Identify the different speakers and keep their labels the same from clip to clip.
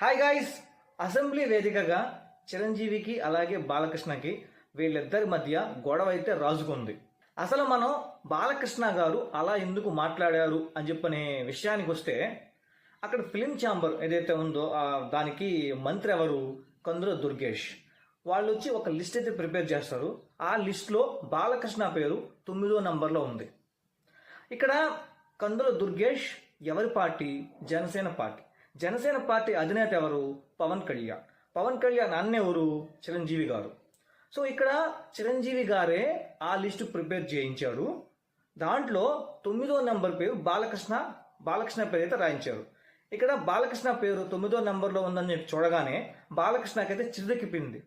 Speaker 1: Hi guys assembly వేదికగా చిరంజీవికి అలాగే బాలకృష్ణకి వీళ్ళిద్దరి మధ్య గొడవ అయితే రాజుకుంది. అసలు మనం బాలకృష్ణ గారు అలా ఎందుకు మాట్లాడారు అని చెప్పనే విషయానికి వస్తే అక్కడ ఫిలిం ఛాంబర్ ఏదైతే ఉందో దానికి మంత్రి ఎవరు? కందుల దుర్గేష్. వాళ్ళు వచ్చి ఒక లిస్ట్ అయితే ప్రిపేర్ చేస్తారు. ఆ లిస్ట్లో బాలకృష్ణ పేరు తొమ్మిదో నంబర్లో ఉంది. ఇక్కడ కందుల దుర్గేష్ ఎవరి party? Janasena party. Janasena party అధినేత ఎవరు? పవన్ కళ్యాణ్. పవన్ కళ్యాణ్ అన్న ఎవరు చిరంజీవి గారు. సో ఇక్కడ చిరంజీవి గారే ఆ లిస్టు ప్రిపేర్ చేయించాడు దాంట్లో తొమ్మిదో నెంబర్ పేరు బాలకృష్ణ బాలకృష్ణ పేరు అయితే రాయించారు. ఇక్కడ బాలకృష్ణ పేరు తొమ్మిదో నెంబర్లో ఉందని చెప్పి చూడగానే బాలకృష్ణకైతే చిరుదెక్కిపోయింది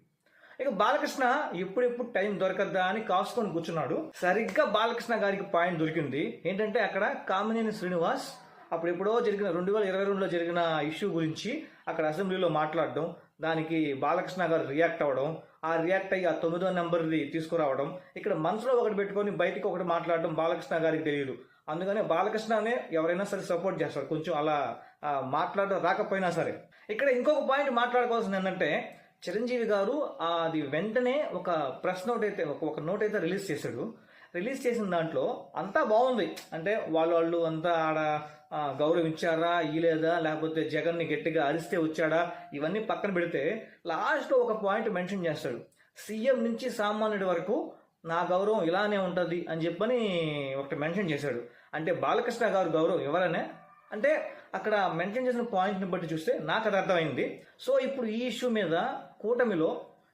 Speaker 1: ఇక బాలకృష్ణ ఎప్పుడెప్పుడు టైం దొరకద్దా అని కాసుకొని కూర్చున్నాడు. సరిగ్గా బాలకృష్ణ గారికి పాయింట్ దొరికింది. ఏంటంటే అక్కడ కామినేని శ్రీనివాస్ అప్పుడు ఎప్పుడో జరిగిన రెండు వేల ఇరవై రెండులో జరిగిన ఇష్యూ గురించి అక్కడ అసెంబ్లీలో మాట్లాడడం దానికి బాలకృష్ణ గారు రియాక్ట్ అవ్వడం ఆ రియాక్ట్ అయ్యి ఆ తొమ్మిదో నెంబర్ది తీసుకురావడం ఇక్కడ మనసులో ఒకటి పెట్టుకొని బయటకు ఒకటి మాట్లాడడం బాలకృష్ణ గారికి తెలియదు అందుకనే బాలకృష్ణనే ఎవరైనా సరే సపోర్ట్ చేస్తారు. కొంచెం అలా మాట్లాడడం రాకపోయినా సరే. ఇక్కడ ఇంకొక పాయింట్ మాట్లాడుకోవాల్సింది ఏంటంటే చిరంజీవి గారు అది వెంటనే ఒక ప్రెస్ నోట్ అయితే ఒక నోట్ అయితే రిలీజ్ చేశాడు. రిలీజ్ చేసిన దాంట్లో అంతా బాగుంది. అంటే వాళ్ళు వాళ్ళు అంతా ఆడ గౌరవించారా ఇలేదా లేకపోతే జగన్ని గట్టిగా అరిస్తే వచ్చాడా ఇవన్నీ పక్కన పెడితే లాస్ట్లో ఒక పాయింట్ మెన్షన్ చేస్తాడు. సీఎం నుంచి సామాన్యుడి వరకు నా గౌరవం ఇలానే ఉంటుంది అని చెప్పని ఒకటి మెన్షన్ చేశాడు. అంటే బాలకృష్ణ గారు గౌరవం ఎవరనే? అంటే అక్కడ మెన్షన్ చేసిన పాయింట్ని బట్టి చూస్తే నాకు అది అర్థమైంది. సో ఇప్పుడు ఈ ఇష్యూ మీద కూటమిలో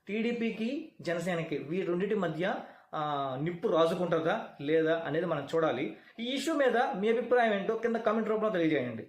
Speaker 1: టీడీపీకి జనసేనకి వీ రెండింటి మధ్య నిప్పు రాజుకుంటుందా లేదా అనేది మనం చూడాలి. ఈ ఇష్యూ మీద మీ అభిప్రాయం ఏంటో కింద కామెంట్ రూపంలో తెలియజేయండి.